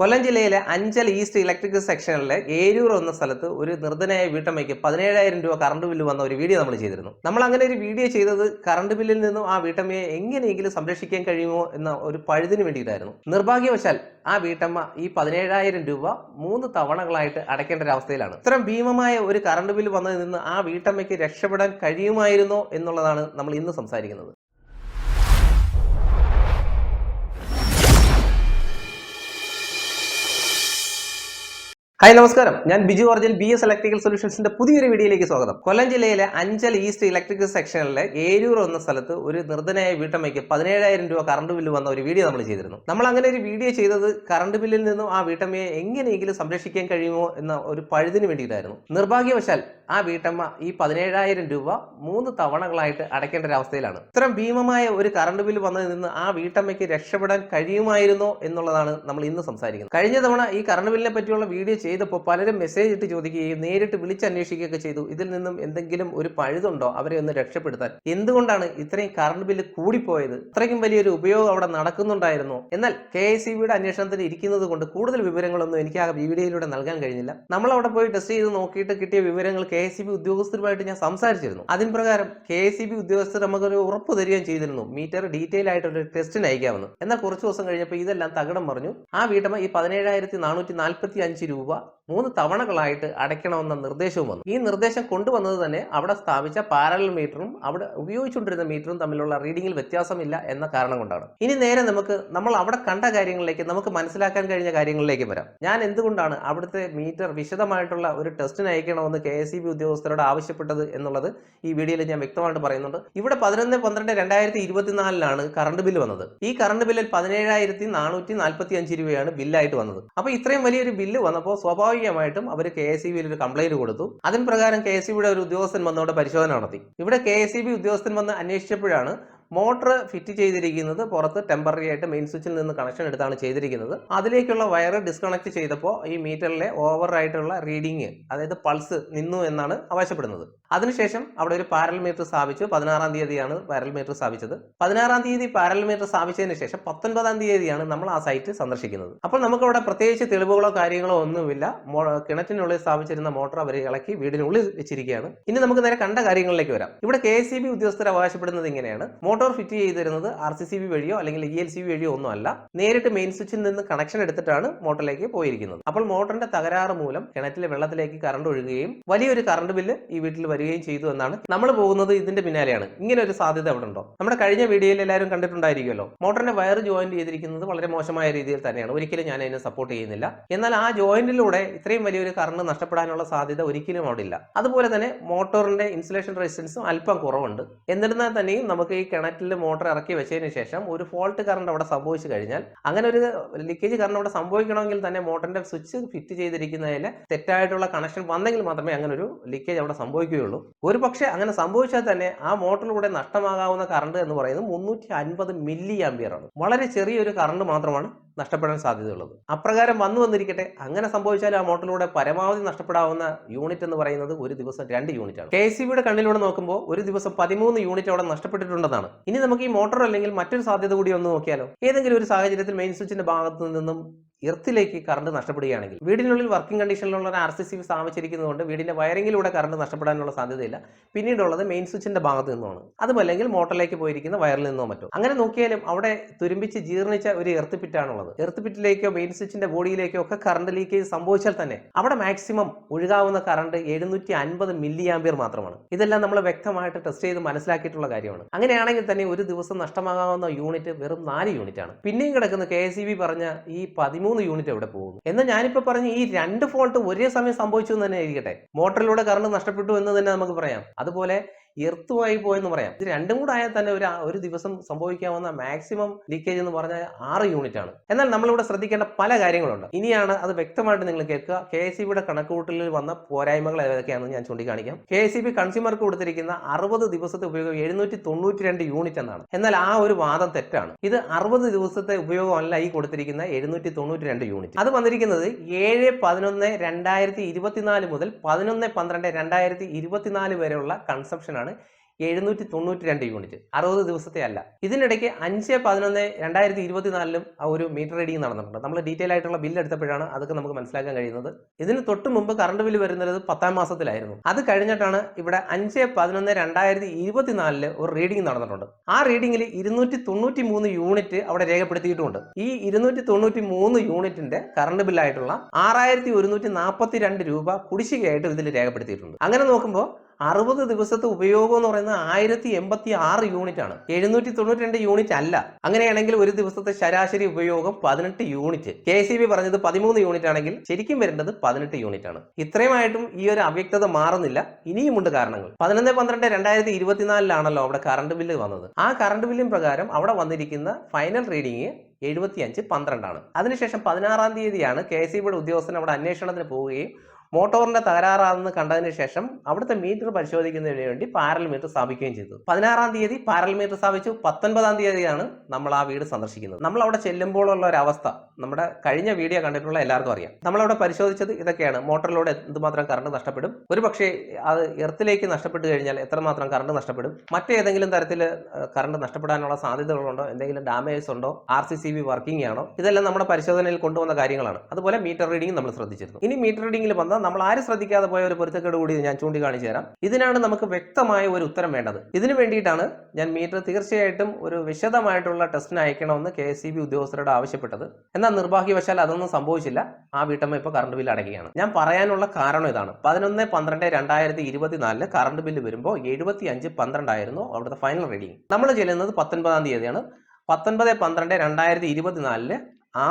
കൊല്ലം ജില്ലയിലെ Anchal east electric സെക്ഷനിലെ ഏരൂർ എന്ന സ്ഥലത്ത് ഒരു നിർദ്ധനായ വീട്ടമ്മയ്ക്ക് പതിനേഴായിരം രൂപ കറണ്ട് ബില്ല് വന്ന ഒരു വീഡിയോ നമ്മൾ ചെയ്തിരുന്നു. നമ്മൾ അങ്ങനെ ഒരു വീഡിയോ ചെയ്തത് കറണ്ട് ബില്ലിൽ നിന്നും ആ വീട്ടമ്മയെ എങ്ങനെയെങ്കിലും സംരക്ഷിക്കാൻ കഴിയുമോ എന്ന ഒരു പഴുതിന് വേണ്ടിയിട്ടായിരുന്നു. നിർഭാഗ്യവശാൽ ആ വീട്ടമ്മ ഈ പതിനേഴായിരം രൂപ മൂന്ന് തവണകളായിട്ട് അടയ്ക്കേണ്ട ഒരു അവസ്ഥയിലാണ്. ഇത്തരം ഭീമമായ ഒരു കറണ്ട് ബില്ല് വന്നതിൽ നിന്ന് ആ വീട്ടമ്മയ്ക്ക് രക്ഷപ്പെടാൻ കഴിയുമായിരുന്നോ എന്നുള്ളതാണ് നമ്മൾ ഇന്ന് സംസാരിക്കുന്നത്. ഹായ് നമസ്കാരം. ഞാൻ ബിജു ഓർജൻ ബി എസ് ഇലക്ട്രിക്കൽ സൊല്യൂഷൻസിന്റെ പുതിയൊരു വീഡിയോയിലേക്ക് സ്വാഗതം. കൊല്ലം ജില്ലയിലെ അഞ്ചൽ ഈസ്റ്റ് ഇലക്ട്രിക്കൽ സെക്ഷനിലെ ഏരൂർ എന്ന സ്ഥലത്ത് ഒരു നിർദ്ധനായ വീട്ടമ്മയ്ക്ക് പതിനേഴായിരം രൂപ കറണ്ട് ബില്ല് വന്ന ഒരു വീഡിയോ നമ്മൾ ചെയ്തിരുന്നു. നമ്മൾ അങ്ങനെ ഒരു വീഡിയോ ചെയ്തത് കറണ്ട് ബില്ലിൽ നിന്നും ആ വീട്ടമ്മയെ എങ്ങനെയെങ്കിലും സംരക്ഷിക്കാൻ കഴിയുമോ എന്ന ഒരു പഴുതിന് വേണ്ടിയിട്ടായിരുന്നു. നിർഭാഗ്യവശാൽ ആ വീട്ടമ്മ ഈ പതിനേഴായിരം രൂപ മൂന്ന് തവണകളായിട്ട് അടയ്ക്കേണ്ട ഒരു അവസ്ഥയിലാണ്. ഇത്തരം ഭീമമായ ഒരു കറണ്ട് ബില്ല് വന്നതിൽ നിന്ന് ആ വീട്ടമ്മയ്ക്ക് രക്ഷപ്പെടാൻ കഴിയുമായിരുന്നോ എന്നുള്ളതാണ് നമ്മൾ ഇന്ന് സംസാരിക്കുന്നത്. കഴിഞ്ഞ തവണ ഈ കറണ്ട് ബില്ലിനെ പറ്റിയുള്ള വീഡിയോ ചെയ്തപ്പോൾ പലരും മെസ്സേജ് ഇട്ട് ചോദിക്കുകയും നേരിട്ട് വിളിച്ചന്വേഷിക്കുകയൊക്കെ ചെയ്തു. ഇതിൽ നിന്നും എന്തെങ്കിലും ഒരു പഴുതുണ്ടോ? അവരെ ഒന്ന് രക്ഷപ്പെടുത്താൻ. എന്തുകൊണ്ടാണ് ഇത്രയും കറണ്ട് ബില്ല് കൂടിപ്പോയത്? അത്രയ്ക്കും വലിയൊരു ഉപയോഗം അവിടെ നടക്കുന്നുണ്ടായിരുന്നു. എന്നാൽ കെ എസ് സി ബിയുടെ അന്വേഷണത്തിന് ഇരിക്കുന്നത് കൊണ്ട് കൂടുതൽ വിവരങ്ങളൊന്നും എനിക്ക് ആ വീഡിയോയിലൂടെ നൽകാൻ കഴിഞ്ഞില്ല. നമ്മൾ അവിടെ പോയി ടെസ്റ്റ് ചെയ്ത് നോക്കിയിട്ട് കിട്ടിയ വിവരങ്ങൾ കെ എസ് സി ബി ഉദ്യോഗസ്ഥരുമായിട്ട് ഞാൻ സംസാരിച്ചിരുന്നു. അതിന് പ്രകാരം കെ എസ് സി ബി ഉദ്യോഗസ്ഥർ നമുക്കൊരു ഉറപ്പ് തരികയും ചെയ്തിരുന്നു. മീറ്റർ ഡീറ്റെയിൽ ആയിട്ട് ഒരു ടെസ്റ്റിന് അയക്കാമെന്ന് എന്നാൽ കുറച്ച് ദിവസം കഴിഞ്ഞപ്പോൾ ഇതെല്ലാം തകിടം പറഞ്ഞു ആ വീട്ടമ്മ ഈ പതിനേഴായിരത്തി നാനൂറ്റി നാൽപ്പത്തി അഞ്ച് രൂപ up. മൂന്ന് തവണകളായിട്ട് അടയ്ക്കണമെന്ന നിർദ്ദേശവും വന്നു. ഈ നിർദ്ദേശം കൊണ്ടുവന്നത് തന്നെ അവിടെ സ്ഥാപിച്ച പാരലൽ മീറ്ററും അവിടെ ഉപയോഗിച്ചുകൊണ്ടിരുന്ന മീറ്ററും തമ്മിലുള്ള റീഡിംഗിൽ വ്യത്യാസമില്ല എന്ന കാരണം കൊണ്ടാണ്. ഇനി നേരെ നമുക്ക് നമ്മൾ അവിടെ കണ്ട കാര്യങ്ങളിലേക്ക് നമുക്ക് മനസ്സിലാക്കാൻ കഴിഞ്ഞ കാര്യങ്ങളിലേക്ക് വരാം. ഞാൻ എന്തുകൊണ്ടാണ് അവിടുത്തെ മീറ്റർ വിശദമായിട്ടുള്ള ഒരു ടെസ്റ്റിന് അയക്കണമെന്ന് കെ എസ് ഉദ്യോഗസ്ഥരോട് ആവശ്യപ്പെട്ടത് എന്നുള്ളത് ഈ വീഡിയോയിൽ ഞാൻ വ്യക്തമായിട്ട് പറയുന്നുണ്ട്. ഇവിടെ പതിനൊന്ന് പന്ത്രണ്ട് രണ്ടായിരത്തി ഇരുപത്തിനാലിലാണ് കറണ്ട് ബില്ല് വന്നത്. ഈ കറണ്ട് ബില്ലിൽ പതിനേഴായിരത്തി നാനൂറ്റി നാൽപ്പത്തി അഞ്ച് രൂപയാണ് ബില്ലായിട്ട് വന്നത്. അപ്പോൾ ഇത്രയും വലിയൊരു ബില്ല് വന്നപ്പോൾ സ്വാഭാവികമായിട്ടും അവർ കെ എസ് ഇ ബിയിൽ ഒരു കംപ്ലൈന്റ് കൊടുത്തു. അതിന് പ്രകാരം കെ എസ് ഒരു ഉദ്യോഗസ്ഥൻ വന്നവിടെ പരിശോധന നടത്തി. ഇവിടെ കെ എസ് ബി ഉദ്യോഗസ്ഥൻ വന്ന് അന്വേഷിച്ചപ്പോഴാണ് മോട്ടോർ ഫിറ്റ് ചെയ്തിരിക്കുന്നത് പുറത്ത് ടെമ്പററി ആയിട്ട് മെയിൻ സ്വിച്ചിൽ നിന്ന് കണക്ഷൻ എടുത്താണ് ചെയ്തിരിക്കുന്നത്. അതിലേക്കുള്ള വയർ ഡിസ്കണക്ട് ചെയ്തപ്പോൾ ഈ മീറ്ററിലെ ഓവർ ആയിട്ടുള്ള റീഡിങ് അതായത് പൾസ് നിന്നു എന്നാണ് അവകാശപ്പെടുന്നത്. അതിനുശേഷം അവിടെ ഒരു പാരൽ മീറ്റർ സ്ഥാപിച്ചു. പതിനാറാം തീയതിയാണ് പാരൽ മീറ്റർ സ്ഥാപിച്ചത്. പതിനാറാം തീയതി പാരൽ മീറ്റർ സ്ഥാപിച്ചതിന് ശേഷം പത്തൊൻപതാം തീയതിയാണ് നമ്മൾ ആ സൈറ്റ് സന്ദർശിക്കുന്നത്. അപ്പോൾ നമുക്ക് അവിടെ പ്രത്യേകിച്ച് തെളിവുകളോ കാര്യങ്ങളോ ഒന്നുമില്ല. കിണറ്റിനുള്ളിൽ സ്ഥാപിച്ചിരുന്ന മോട്ടോർ അവർ ഇളക്കി വീടിനുള്ളിൽ വെച്ചിരിക്കുകയാണ്. ഇനി നമുക്ക് നേരെ കണ്ട കാര്യങ്ങളിലേക്ക് വരാം. ഇവിടെ കെ എസ് ബി ഉദ്യോഗസ്ഥർ അവകാശപ്പെടുന്നത് ഇങ്ങനെയാണ്. മോട്ടോർ ഫിറ്റ് ചെയ്തിരുന്നത് ആർ സി സി ബി വഴിയോ അല്ലെങ്കിൽ ഇ എൽ സി ബി വഴിയോ ഒന്നും അല്ല നേരിട്ട് മെയിൻ സ്വിച്ചിൽ നിന്ന് കണക്ഷൻ എടുത്തിട്ടാണ് മോട്ടറിലേക്ക് പോയിരിക്കുന്നത്. അപ്പോൾ മോട്ടറിന്റെ തകരാറ് മൂലം കിണറ്റിലെ വെള്ളത്തിലേക്ക് കറണ്ട് ഒഴുകുകയും വലിയൊരു കറണ്ട് ബില്ല് ഈ വീട്ടിൽ വരികയും ചെയ്തു എന്നാണ് നമ്മൾ പോകുന്നത് ഇതിന്റെ പിന്നാലെയാണ്. ഇങ്ങനെ ഒരു സാധ്യത അവിടെ ഉണ്ടോ? നമ്മുടെ കഴിഞ്ഞ വീഡിയോയിൽ എല്ലാവരും കണ്ടിട്ടുണ്ടായിരിക്കുമല്ലോ. മോട്ടറിന്റെ വയർ ജോയിന്റ് ചെയ്തിരിക്കുന്നത് വളരെ മോശമായ രീതിയിൽ തന്നെയാണ്. ഒരിക്കലും ഞാൻ അതിനെ സപ്പോർട്ട് ചെയ്യുന്നില്ല. എന്നാൽ ആ ജോയിന്റിലൂടെ ഇത്രയും വലിയൊരു കറണ്ട് നഷ്ടപ്പെടാനുള്ള സാധ്യത ഒരിക്കലും അവിടെ ഇല്ല. അതുപോലെ തന്നെ മോട്ടോറിന്റെ ഇൻസുലേഷൻ റെസിസ്റ്റൻസും അല്പം കുറവുണ്ട്. എന്നിരുന്നാൽ തന്നെയും നമുക്ക് ഈ കിണറ്റിൽ മോട്ടോർ ഇറക്കി വെച്ചതിന് ശേഷം ഒരു ഫോൾട്ട് കറണ്ട് അവിടെ സംഭവിച്ചു കഴിഞ്ഞാൽ അങ്ങനെ ഒരു ലീക്കേജ് കറണ്ട് അവിടെ സംഭവിക്കണമെങ്കിൽ തന്നെ മോട്ടറിന്റെ സ്വിച്ച് ഫിറ്റ് ചെയ്തിരിക്കുന്നതിൽ തെറ്റായിട്ടുള്ള കണക്ഷൻ വന്നെങ്കിൽ മാത്രമേ അങ്ങനെ ഒരു ലീക്കേജ് അവിടെ സംഭവിക്കുകയുള്ളൂ. ഒരു പക്ഷേ അങ്ങനെ സംഭവിച്ചാൽ തന്നെ ആ മോട്ടറിലൂടെ നഷ്ടമാകാവുന്ന കറണ്ട് എന്ന് പറയുന്നത് മുന്നൂറ്റി അൻപത് മില്ലി ആംബിയർ ആണ്. വളരെ ചെറിയൊരു കറണ്ട് മാത്രമാണ് നഷ്ടപ്പെടാൻ സാധ്യതയുള്ളത്. അപ്രകാരം വന്നു വന്നിരിക്കട്ടെ അങ്ങനെ സംഭവിച്ചാൽ ആ മോട്ടറിലൂടെ പരമാവധി നഷ്ടപ്പെടാവുന്ന യൂണിറ്റ് എന്ന് പറയുന്നത് ഒരു ദിവസം രണ്ട് യൂണിറ്റ് ആണ്. കെ സി ബിയുടെ കണ്ണിലൂടെ നോക്കുമ്പോൾ ഒരു ദിവസം പതിമൂന്ന് യൂണിറ്റ് അവിടെ നഷ്ടപ്പെട്ടിട്ടുണ്ടെന്നാണ്. ഇനി നമുക്ക് ഈ മോട്ടോർ അല്ലെങ്കിൽ മറ്റൊരു സാധ്യത കൂടി ഒന്ന് നോക്കിയാലോ? ഏതെങ്കിലും ഒരു സാഹചര്യത്തിൽ മെയിൻ സ്വിച്ചിന്റെ ഭാഗത്തു നിന്നും എർത്തിലേക്ക് കറണ്ട് നഷ്ടപ്പെടുകയാണെങ്കിൽ വീടിനുള്ളിൽ വർക്കിംഗ് കണ്ടീഷനിലുള്ള ആർ സി സി സ്ഥാപിച്ചിരിക്കുന്നതുകൊണ്ട് വീടിന്റെ വയറിങ്ങിലൂടെ കറണ്ട് നഷ്ടപ്പെടാനുള്ള സാധ്യതയില്ല. പിന്നീടുള്ളത് മെയിൻ സ്വിച്ചിന്റെ ഭാഗത്ത് നിന്നുമാണ്. അതുമല്ലെങ്കിൽ മോട്ടറിലേക്ക് പോയിരിക്കുന്ന വയറിൽ നിന്നോ മറ്റോ. അങ്ങനെ നോക്കിയാലും അവിടെ തുരുമ്പിച്ച് ജീർണിച്ച ഒരു എർത്ത് പിറ്റാണുള്ളത് എർത്ത് പിറ്റിലേക്കോ മെയിൻ സ്വിച്ചിന്റെ ബോഡിയിലേക്കോ ഒക്കെ കറണ്ട് ലീക്കേജ് സംഭവിച്ചാൽ തന്നെ അവിടെ മാക്സിമം ഒഴുകാവുന്ന കറണ്ട് എഴുന്നൂറ്റി അൻപത് മില്ലി ആംബിയർ മാത്രമാണ്. ഇതെല്ലാം നമ്മൾ വ്യക്തമായിട്ട് ടെസ്റ്റ് ചെയ്ത് മനസ്സിലാക്കിയിട്ടുള്ള കാര്യമാണ്. അങ്ങനെയാണെങ്കിൽ തന്നെ ഒരു ദിവസം നഷ്ടമാകാവുന്ന യൂണിറ്റ് വെറും നാല് യൂണിറ്റ് ആണ്. പിന്നെയും കിടക്കുന്ന കെ എസ് പറഞ്ഞ ഈ പതിമൂന്ന് യൂണിറ്റ് അവിടെ പോകുന്നു? എന്നാൽ ഞാനിപ്പോൾ പറഞ്ഞ ഈ രണ്ട് ഫോൾട്ട് ഒരേ സമയം സംഭവിച്ചു എന്ന് തന്നെ ഇരിക്കട്ടെ മോട്ടറിലൂടെ കറണ്ട് നഷ്ടപ്പെട്ടു എന്ന് തന്നെ നമുക്ക് പറയാം. അതുപോലെ എർത്തുമായി പോയെന്ന് പറയാം. ഇത് രണ്ടും കൂടെ ആയാൽ തന്നെ ഒരു ഒരു ദിവസം സംഭവിക്കാവുന്ന മാക്സിമം ലീക്കേജ് എന്ന് പറഞ്ഞാൽ ആറ് യൂണിറ്റ് ആണ്. എന്നാൽ നമ്മളിവിടെ ശ്രദ്ധിക്കേണ്ട പല കാര്യങ്ങളുണ്ട്. ഇനിയാണ് അത് വ്യക്തമായിട്ട് നിങ്ങൾ കേൾക്കുക. കെ എസ് സിബിയുടെ കണക്കുകൂട്ടലിൽ വന്ന പോരായ്മകൾ ഏതൊക്കെയാണെന്ന് ഞാൻ ചൂണ്ടിക്കാണിക്കാം. കെ എസ് സി ബി കൺസ്യൂമർക്ക് കൊടുത്തിരിക്കുന്ന അറുപത് ദിവസത്തെ ഉപയോഗം എഴുന്നൂറ്റി തൊണ്ണൂറ്റി രണ്ട് യൂണിറ്റ് എന്നാണ്. എന്നാൽ ആ ഒരു വാദം തെറ്റാണ്. ഇത് അറുപത് ദിവസത്തെ ഉപയോഗമല്ല ഈ കൊടുത്തിരിക്കുന്ന എഴുന്നൂറ്റി തൊണ്ണൂറ്റി രണ്ട് യൂണിറ്റ് അത് വന്നിരിക്കുന്നത് ഏഴ് പതിനൊന്ന് രണ്ടായിരത്തി ഇരുപത്തിനാല് മുതൽ പതിനൊന്ന് പന്ത്രണ്ട് രണ്ടായിരത്തി ഇരുപത്തിനാല് വരെയുള്ള കൺസംഷൻ ആണ് എഴുന്നൂറ്റി തൊണ്ണൂറ്റി രണ്ട് യൂണിറ്റ്. അറുപത് ദിവസത്തെ അല്ല. ഇതിനിടയ്ക്ക് അഞ്ച് പതിനൊന്ന് രണ്ടായിരത്തി ഇരുപത്തിനാലിലും ആ ഒരു മീറ്റർ റീഡിംഗ് നടന്നിട്ടുണ്ട്. നമ്മൾ ഡീറ്റെയിൽ ആയിട്ടുള്ള ബില്ല് എടുത്തപ്പോഴാണ് അതൊക്കെ നമുക്ക് മനസ്സിലാക്കാൻ കഴിയുന്നത്. ഇതിന് തൊട്ട് മുമ്പ് കറണ്ട് ബില്ല് വരുന്നത് പത്താം മാസത്തിലായിരുന്നു. അത് കഴിഞ്ഞിട്ടാണ് ഇവിടെ അഞ്ച് പതിനൊന്ന് രണ്ടായിരത്തി ഇരുപത്തിനാലിൽ ഒരു റീഡിംഗ് നടന്നിട്ടുണ്ട്. ആ റീഡിംഗിൽ ഇരുന്നൂറ്റി തൊണ്ണൂറ്റി മൂന്ന് യൂണിറ്റ് അവിടെ രേഖപ്പെടുത്തിയിട്ടുണ്ട്. ഈ ഇരുന്നൂറ്റി തൊണ്ണൂറ്റി മൂന്ന് യൂണിറ്റിന്റെ കറണ്ട് ബില്ലായിട്ടുള്ള ആറായിരത്തി ഒരുന്നൂറ്റി നാൽപ്പത്തി രണ്ട് രൂപ കുടിശ്ശികയായിട്ട് ഇതിൽ രേഖപ്പെടുത്തിയിട്ടുണ്ട്. അങ്ങനെ നോക്കുമ്പോൾ അറുപത് ദിവസത്തെ ഉപയോഗം എന്ന് പറയുന്നത് ആയിരത്തി എൺപത്തി ആറ് യൂണിറ്റ് ആണ്. എഴുന്നൂറ്റി തൊണ്ണൂറ്റി രണ്ട് യൂണിറ്റ് അല്ല. അങ്ങനെയാണെങ്കിൽ ഒരു ദിവസത്തെ ശരാശരി ഉപയോഗം പതിനെട്ട് യൂണിറ്റ് കെ സി ബി പറഞ്ഞത് പതിമൂന്ന് യൂണിറ്റ് ആണെങ്കിൽ ശരിക്കും വരേണ്ടത് പതിനെട്ട് യൂണിറ്റ് ആണ്. ഇത്രയുമായിട്ടും ഈ ഒരു അവ്യക്തത മാറുന്നില്ല. ഇനിയുമുണ്ട് കാരണങ്ങൾ. പതിനൊന്ന് പന്ത്രണ്ട് രണ്ടായിരത്തി ഇരുപത്തിനാലിലാണല്ലോ അവിടെ കറണ്ട് ബില്ല് വന്നത്. ആ കറണ്ട് ബില്ലിൻ പ്രകാരം അവിടെ വന്നിരിക്കുന്ന ഫൈനൽ റീഡിംഗ് എഴുപത്തിയഞ്ച് പന്ത്രണ്ടാണ്. അതിനുശേഷം പതിനാറാം തീയതിയാണ് കെ സി ബിയുടെ ഉദ്യോഗസ്ഥൻ അവിടെ അന്വേഷണത്തിന് പോവുകയും മോട്ടോറിന്റെ തകരാറാണെന്ന് കണ്ടതിന് ശേഷം അവിടുത്തെ മീറ്റർ പരിശോധിക്കുന്നതിന് വേണ്ടി പാരൽ മീറ്റർ സ്ഥാപിക്കുകയും ചെയ്തു. പതിനാറാം തീയതി പാരൽ മീറ്റർ സ്ഥാപിച്ചു. പത്തൊൻപതാം തീയതിയാണ് നമ്മൾ ആ വീട് സന്ദർശിക്കുന്നത്. നമ്മൾ അവിടെ ചെല്ലുമ്പോഴുള്ള ഒരു അവസ്ഥ നമ്മുടെ കഴിഞ്ഞ വീഡിയോ കണ്ടിട്ടുള്ള എല്ലാവർക്കും അറിയാം. നമ്മളവിടെ പരിശോധിച്ചത് ഇതൊക്കെയാണ്. മോട്ടറിലൂടെ എന്തുമാത്രം കറണ്ട് നഷ്ടപ്പെടും? ഒരു പക്ഷേ അത് എർത്തിലേക്ക് നഷ്ടപ്പെട്ടു കഴിഞ്ഞാൽ എത്രമാത്രം കറണ്ട് നഷ്ടപ്പെടും? മറ്റേതെങ്കിലും തരത്തിൽ കറണ്ട് നഷ്ടപ്പെടാനുള്ള സാധ്യതകളുണ്ടോ? എന്തെങ്കിലും ഡാമേജസ് ഉണ്ടോ? R C C B working ആണോ? ഇതെല്ലാം നമ്മുടെ പരിശോധനയിൽ കൊണ്ടുവന്ന കാര്യങ്ങളാണ്. അതുപോലെ മീറ്റർ റീഡിംഗ് നമ്മൾ ശ്രദ്ധിച്ചിരുന്നു. ഇനി മീറ്റർ റീഡിംഗിൽ വന്ന നമ്മൾ ആരും ശ്രദ്ധിക്കാതെ പോയ ഒരു പൊരുത്തക്കേട് കൂടി ഞാൻ ചൂണ്ടിക്കാണിച്ചു തരാം. ഇതിനാണ് നമുക്ക് വ്യക്തമായ ഒരു ഉത്തരം വേണ്ടത്. ഇതിനു വേണ്ടിയിട്ടാണ് ഞാൻ മീറ്റർ തീർച്ചയായിട്ടും ഒരു വിശദമായിട്ടുള്ള ടെസ്റ്റിന് അയക്കണമെന്ന് കെ എസ് സി ബി ഉദ്യോഗസ്ഥരോട് ആവശ്യപ്പെട്ടത്. എന്നാൽ നിർഭാഗ്യവശാൽ അതൊന്നും സംഭവിച്ചില്ല. ആ വീട്ടമ്മ ഇപ്പോൾ കറണ്ട് ബില്ല് അടയ്ക്കുകയാണ്. ഞാൻ പറയാനുള്ള കാരണം ഇതാണ്. പതിനൊന്ന് പന്ത്രണ്ട് രണ്ടായിരത്തി ഇരുപത്തിനാലിൽ കറണ്ട് ബില്ല് വരുമ്പോൾ എഴുപത്തി അഞ്ച് പന്ത്രണ്ടായിരുന്നു അവിടുത്തെ ഫൈനൽ റീഡിംഗ് നമ്മൾ ചെല്ലുന്നത് പത്തൊൻപതാം തീയതിയാണ്. പത്തൊൻപത് പന്ത്രണ്ട് രണ്ടായിരത്തി ഇരുപത്തിനാലിൽ ആ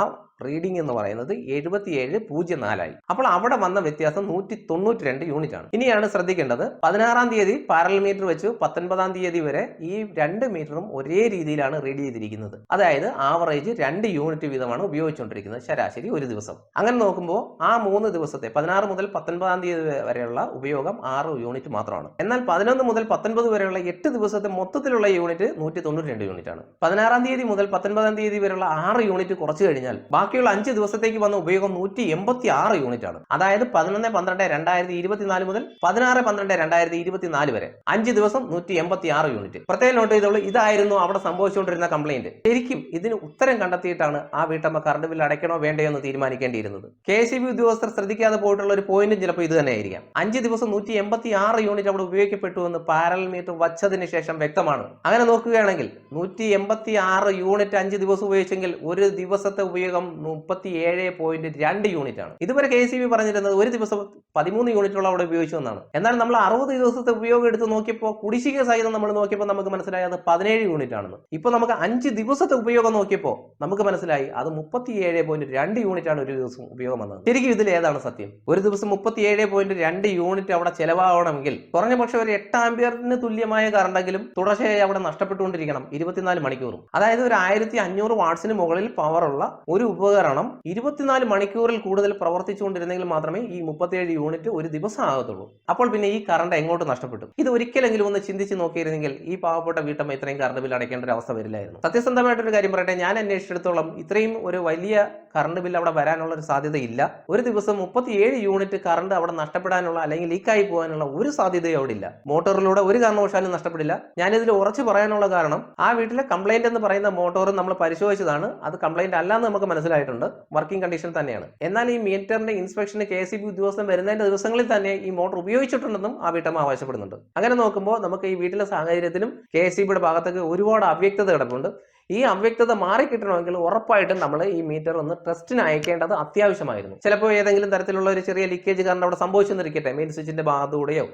റീഡിംഗ് എന്ന് പറയുന്നത് എഴുപത്തിയേഴ് പൂജ്യം നാലായി അപ്പോൾ അവിടെ വന്ന വ്യത്യാസം നൂറ്റി തൊണ്ണൂറ്റി രണ്ട് യൂണിറ്റ് ആണ്. ഇനിയാണ് ശ്രദ്ധിക്കേണ്ടത്. പതിനാറാം തീയതി പാരൽ മീറ്റർ വെച്ച്. പത്തൊൻപതാം തീയതി വരെ ഈ രണ്ട് മീറ്ററും ഒരേ രീതിയിലാണ് റീഡ് ചെയ്തിരിക്കുന്നത്. അതായത് ആവറേജ് രണ്ട് യൂണിറ്റ് വീതമാണ് ഉപയോഗിച്ചുകൊണ്ടിരിക്കുന്നത് ശരാശരി ഒരു ദിവസം. അങ്ങനെ നോക്കുമ്പോൾ ആ മൂന്ന് ദിവസത്തെ പതിനാറ് മുതൽ പത്തൊൻപതാം തീയതി വരെയുള്ള ഉപയോഗം ആറ് യൂണിറ്റ് മാത്രമാണ്. എന്നാൽ പതിനൊന്ന് മുതൽ പത്തൊൻപത് വരെയുള്ള എട്ട് ദിവസത്തെ മൊത്തത്തിലുള്ള യൂണിറ്റ് നൂറ്റി തൊണ്ണൂറ്റി രണ്ട് യൂണിറ്റ് ആണ്. പതിനാറാം തീയതി മുതൽ പത്തൊൻപതാം തീയതി വരെയുള്ള ആറ് യൂണിറ്റ് കുറച്ച് കഴിഞ്ഞാൽ ബാക്കിയുള്ള അഞ്ച് ദിവസത്തേക്ക് വന്ന ഉപയോഗം നൂറ്റി എൺപത്തി ആറ് യൂണിറ്റ് ആണ് അതായത് പതിനൊന്ന് പന്ത്രണ്ട് രണ്ടായിരത്തി ഇരുപത്തിനാല് മുതൽ പതിനാറ് പന്ത്രണ്ട് രണ്ടായിരത്തി ഇരുപത്തിനാല് വരെ. അഞ്ച് ദിവസം നൂറ്റി എൺപത്തി ആറ് യൂണിറ്റ്. പ്രത്യേകം നോട്ട് ചെയ്തോളൂ ഇതായിരുന്നു അവിടെ സംഭവിച്ചുകൊണ്ടിരുന്ന കംപ്ലൈന്റ് ശരിക്കും ഇതിന് ഉത്തരം കണ്ടെത്തിയിട്ടാണ് ആ വീട്ടമ്മ കറണ്ട് ബില്ല് അടയ്ക്കണോ വേണ്ടയോ എന്ന് തീരുമാനിക്കേണ്ടിയിരുന്നത്. കെ സി ബി ഉദ്യോഗസ്ഥർ ശ്രദ്ധിക്കാതെ പോയിട്ടുള്ള ഒരു പോയിന്റും ചിലപ്പോൾ ഇത് തന്നെ ആയിരിക്കാം അഞ്ച് ദിവസം നൂറ്റി എൺപത്തി ആറ് യൂണിറ്റ് അവിടെ ഉപയോഗിക്കപ്പെട്ടു എന്ന് പാരൽ മീറ്റർ വച്ചതിന് ശേഷം വ്യക്തമാണ്. അങ്ങനെ നോക്കുകയാണെങ്കിൽ നൂറ്റി എൺപത്തി ആറ് യൂണിറ്റ് അഞ്ച് ദിവസം ഉപയോഗിച്ചെങ്കിൽ ഒരു ദിവസത്തെ ഉപയോഗം മുപ്പത്തി ഏഴ് പോയിന്റ് രണ്ട് യൂണിറ്റ് ആണ് ഇതുവരെ കെ സി ബി പറഞ്ഞിരുന്നത് ഒരു ദിവസം പതിമൂന്ന് യൂണിറ്റുള്ള അവിടെ ഉപയോഗിച്ചു എന്നാണ് എന്നാൽ നമ്മൾ അറുപത് ദിവസത്തെ ഉപയോഗം എടുത്ത് നോക്കിയപ്പോൾ കുടിശ്ശിക സഹിതം നമ്മൾ നോക്കിയപ്പോൾ നമുക്ക് മനസ്സിലായി അത് പതിനേഴ് യൂണിറ്റ് ആണെന്ന് ഇപ്പോൾ നമുക്ക് അഞ്ച് ദിവസത്തെ ഉപയോഗം നോക്കിയപ്പോൾ നമുക്ക് മനസ്സിലായി അത് മുപ്പത്തി ഏഴ് പോയിന്റ് രണ്ട് യൂണിറ്റ് ആണ് ഒരു ദിവസം ഉപയോഗം വന്നത്. ശരിക്കും ഇതിൽ ഏതാണ് സത്യം? ഒരു ദിവസം മുപ്പത്തി ഏഴ് പോയിന്റ് രണ്ട് യൂണിറ്റ് അവിടെ ചെലവാകണമെങ്കിൽ കുറഞ്ഞ പക്ഷേ ഒരു എട്ട് ആംബിയറിന് തുല്യമായ കറണ്ടെങ്കിലും തുടർച്ചയായി അവിടെ നഷ്ടപ്പെട്ടുകൊണ്ടിരിക്കണം ഇരുപത്തിനാല് മണിക്കൂറും. അതായത് ഒരു ആയിരത്തി അഞ്ഞൂറ് വാട്സിന് മുകളിൽ പവറുള്ള ഒരു ഉപകരണം ഇരുപത്തിനാല് മണിക്കൂറിൽ കൂടുതൽ പ്രവർത്തിച്ചുകൊണ്ടിരുന്നെങ്കിൽ മാത്രമേ ഈ മുപ്പത്തിയേഴ് യൂണിറ്റ് ഒരു ദിവസം ആകത്തുള്ളൂ. അപ്പോൾ പിന്നെ ഈ കറണ്ട് എങ്ങോട്ട് നഷ്ടപ്പെട്ടു? ഇത് ഒരിക്കലെങ്കിലും ഒന്ന് ചിന്തിച്ച് നോക്കിയിരുന്നെങ്കിൽ ഈ പാവപ്പെട്ട വീട്ടമ്മ ഇത്രയും കറണ്ട് ബിൽ അടയ്ക്കേണ്ട ഒരു അവസ്ഥ വരില്ലായിരുന്നു. സത്യസന്ധമായിട്ടൊരു കാര്യം പറയട്ടെ ഞാൻ അന്വേഷിച്ചിടത്തോളം ഇത്രയും ഒരു വലിയ കറണ്ട് ബില്ല് അവിടെ വരാനുള്ള ഒരു സാധ്യതയില്ല. ഒരു ദിവസം മുപ്പത്തിയേഴ് യൂണിറ്റ് കറണ്ട് അവിടെ നഷ്ടപ്പെടാനുള്ള അല്ലെങ്കിൽ ലീക്കായി പോകാനുള്ള ഒരു സാധ്യതയും അവിടെ ഇല്ല. മോട്ടോറിലൂടെ ഒരു കാരണവശാലും നഷ്ടപ്പെടില്ല. ഞാനിതിൽ ഉറച്ചു പറയാനുള്ള കാരണം ആ വീട്ടിലെ കംപ്ലൈന്റ് എന്ന് പറയുന്ന മോട്ടോർ നമ്മൾ പരിശോധിച്ചതാണ്. അത് കംപ്ലൈന്റ് അല്ല എന്ന് നമുക്ക് മനസ്സിലായിട്ടുണ്ട്. വർക്കിംഗ് കണ്ടീഷൻ തന്നെയാണ്. എന്നാൽ ഈ മീറ്ററിന്റെ ഇൻസ്പെക്ഷന് കെ സി ബി ഉദ്യോഗസ്ഥൻ വരുന്നതിന്റെ ദിവസങ്ങളിൽ തന്നെ ഈ മോട്ടോർ ഉപയോഗിച്ചിട്ടുണ്ടെന്നും ആ വീട്ടമ്മ ആവശ്യപ്പെടുന്നുണ്ട്. അങ്ങനെ നോക്കുമ്പോൾ നമുക്ക് ഈ വീട്ടിലെ സാഹചര്യത്തിലും കെ സി ബിയുടെ ഭാഗത്തേക്ക് ഒരുപാട് അവ്യക്തത കിടപ്പുണ്ട് ഈ അവ്യക്തത മാറിക്കിട്ടണമെങ്കിൽ ഉറപ്പായിട്ടും നമ്മൾ ഈ മീറ്റർ ഒന്ന് ടെസ്റ്റിന് അയക്കേണ്ടത് അത്യാവശ്യമായിരുന്നു. ചിലപ്പോൾ ഏതെങ്കിലും തരത്തിലുള്ള ഒരു ചെറിയ ലീക്കേജ് കാരണം അവിടെ സംഭവിച്ചെന്നിരിക്കട്ടെ മെയിൻ സ്വിച്ചിന്റെ ഭാഗത്തൂടെയോ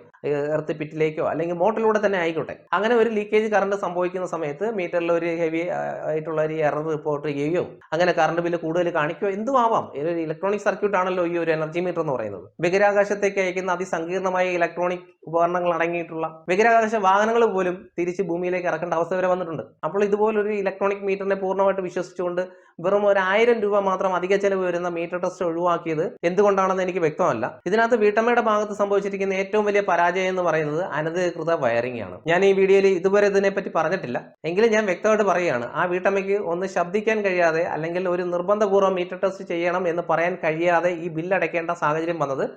എർത്ത് പിറ്റിലേക്കോ അല്ലെങ്കിൽ മോട്ടറിലൂടെ തന്നെ ആയിക്കോട്ടെ. അങ്ങനെ ഒരു ലീക്കേജ് കറണ്ട് സംഭവിക്കുന്ന സമയത്ത് മീറ്ററിൽ ഒരു ഹെവി ആയിട്ടുള്ള ഒരു എറർ റിപ്പോർട്ട് ചെയ്യുകയോ അങ്ങനെ കറണ്ട് ബില്ല് കൂടുതൽ കാണിക്കുകയോ എന്തും ആവാം ഒരു ഇലക്ട്രോണിക് സർക്യൂട്ട് ആണല്ലോ ഈ ഒരു എനർജി മീറ്റർ എന്ന് പറയുന്നത്. ബഹിരാകാശത്തേക്ക് അയക്കുന്ന അതിസങ്കീർണമായ ഇലക്ട്രോണിക് ഉപകരണങ്ങൾ അടങ്ങിയിട്ടുള്ള ബഹിരാകാശ വാഹനങ്ങൾ പോലും തിരിച്ച് ഭൂമിയിലേക്ക് ഇറക്കേണ്ട അവസ്ഥ വരെ വന്നിട്ടുണ്ട്. അപ്പോൾ ഇതുപോലൊരു ഇലക്ട്രോണിക് മീറ്ററിനെ പൂർണമായിട്ട് വിശ്വസിച്ചുകൊണ്ട് വെറും ഒരു ആയിരം രൂപ മാത്രം അധിക ചെലവ് വരുന്ന മീറ്റർ ടെസ്റ്റ് ഒഴിവാക്കിയത് എന്തുകൊണ്ടാണെന്ന് എനിക്ക് വ്യക്തമല്ല. ഇതിനകത്ത് വീട്ടമ്മയുടെ ഭാഗത്ത് സംഭവിച്ചിരിക്കുന്ന ഏറ്റവും വലിയ പരാജയം എന്ന് പറയുന്നത് അനധികൃത വയറിംഗ് ആണ്. ഞാൻ ഈ വീഡിയോയിൽ ഇതുവരെ ഇതിനെപ്പറ്റി പറഞ്ഞിട്ടില്ല. എങ്കിലും ഞാൻ വ്യക്തമായിട്ട് പറയുകയാണ് ആ വീട്ടമ്മയ്ക്ക് ഒന്ന് ശബ്ദിക്കാൻ കഴിയാതെ അല്ലെങ്കിൽ ഒരു നിർബന്ധപൂർവം മീറ്റർ ടെസ്റ്റ് ചെയ്യണം എന്ന് പറയാൻ കഴിയാതെ ഈ ബില്ല് അടയ്ക്കേണ്ട സാഹചര്യം വന്നത്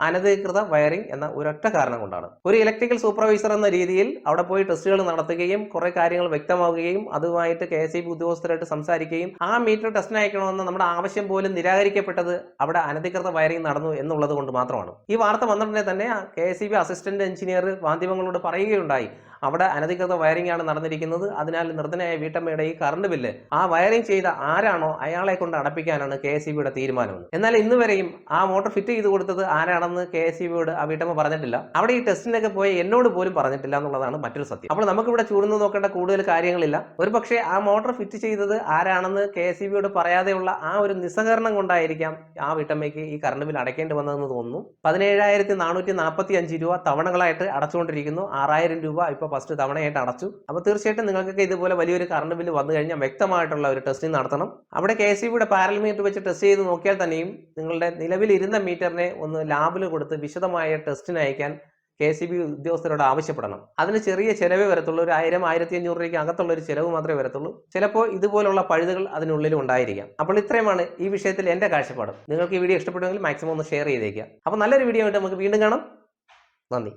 അനധികൃത വയറിംഗ് എന്ന ഒരൊറ്റ കാരണം കൊണ്ടാണ്. ഒരു ഇലക്ട്രിക്കൽ സൂപ്പർവൈസർ എന്ന രീതിയിൽ അവിടെ പോയി ടെസ്റ്റുകൾ നടത്തുകയും കുറെ കാര്യങ്ങൾ വ്യക്തമാവുകയും അതുമായിട്ട് കെ എസ് ഉദ്യോഗസ്ഥരായിട്ട് സംസാരിക്കുകയും ആ മീറ്റർ ടെസ്റ്റിന് അയക്കണമെന്ന് നമ്മുടെ ആവശ്യം പോലും നിരാകരിക്കപ്പെട്ടത് അവിടെ അനധികൃത വയറിംഗ് നടന്നു എന്നുള്ളത് കൊണ്ട് മാത്രമാണ്. ഈ വാർത്ത വന്നിട്ടുണ്ടെങ്കിൽ തന്നെ കെ എസ് അസിസ്റ്റന്റ് എഞ്ചിനീയർ മാധ്യമങ്ങളോട് പറയുകയുണ്ടായി. അവിടെ അനധികൃത വയറിംഗ് ആണ് നടന്നിരിക്കുന്നത്. അതിനാൽ നിർദ്ധനയായ വീട്ടമ്മയുടെ ഈ കറണ്ട് ബില്ല് ആ വയറിംഗ് ചെയ്ത ആരാണോ അയാളെ കൊണ്ട് അടപ്പിക്കാനാണ് കെ എസ് ബിയുടെ തീരുമാനം. എന്നാൽ ഇന്ന് വരെയും ആ മോട്ടർ ഫിറ്റ് ചെയ്ത് കൊടുത്തത് ആരാണെന്ന് കെ എസ് ബിയോട് ആ വീട്ടമ്മ പറഞ്ഞിട്ടില്ല. അവിടെ ഈ ടെസ്റ്റിനൊക്കെ പോയി എന്നോട് പോലും പറഞ്ഞിട്ടില്ല എന്നുള്ളതാണ് മറ്റൊരു സത്യം. അപ്പോൾ നമുക്കിവിടെ ചൂടുന്ന് നോക്കേണ്ട കൂടുതൽ കാര്യങ്ങളില്ല. ഒരു പക്ഷേ ആ മോട്ടർ ഫിറ്റ് ചെയ്തത് ആരാണെന്ന് കെ എസ് ബിയോട് പറയാതെയുള്ള ആ ഒരു നിസ്സഹകരണം കൊണ്ടായിരിക്കാം ആ വീട്ടമ്മയ്ക്ക് ഈ കറണ്ട് ബിൽ അടയ്ക്കേണ്ടി വന്നതെന്ന് തോന്നുന്നു. പതിനേഴായിരത്തി നാനൂറ്റി നാൽപ്പത്തി അഞ്ച് രൂപ തവണകളായിട്ട് അടച്ചുകൊണ്ടിരിക്കുന്നു. ആറായിരം രൂപ ഇപ്പോൾ ഫസ്റ്റ് തവണയായിട്ട് അടച്ചു. അപ്പോൾ തീർച്ചയായിട്ടും നിങ്ങൾക്കൊക്കെ ഇതുപോലെ വലിയൊരു കറണ്ട് ബില്ല് വന്നു കഴിഞ്ഞാൽ വ്യക്തമായിട്ടുള്ള ഒരു ടെസ്റ്റിംഗ് നടത്തണം. അവിടെ കെ സി ബിയുടെ പാരൽമീറ്റർ വെച്ച് ടെസ്റ്റ് ചെയ്ത് നോക്കിയാൽ തന്നെയും നിങ്ങളുടെ നിലവിലിരുന്ന മീറ്ററിനെ ഒന്ന് ലാബിൽ കൊടുത്ത് വിശദമായ ടെസ്റ്റിന് അയക്കാൻ കെ സി ബി ഉദ്യോഗസ്ഥരോട് ആവശ്യപ്പെടണം. അതിന് ചെറിയ ചിലവേ വരത്തുള്ളൂ. ഒരു ആയിരം ആയിരത്തി അഞ്ഞൂറ് രൂപയ്ക്ക് അകത്തുള്ള ഒരു ചിലവ് മാത്രമേ വരത്തുള്ളൂ. ചിലപ്പോൾ ഇതുപോലുള്ള പഴുതുകൾ അതിനുള്ളിൽ ഉണ്ടായിരിക്കാം. അപ്പോൾ ഇത്രയുമാണ് ഈ വിഷയത്തിൽ എന്റെ കാഴ്ചപ്പാട്. നിങ്ങൾക്ക് ഈ വീഡിയോ ഇഷ്ടപ്പെടുമെങ്കിൽ മാക്സിമം ഒന്ന് ഷെയർ ചെയ്തേക്കുക. അപ്പോൾ നല്ലൊരു വീഡിയോ ആയിട്ട് നമുക്ക് വീണ്ടും കാണാം. നന്ദി.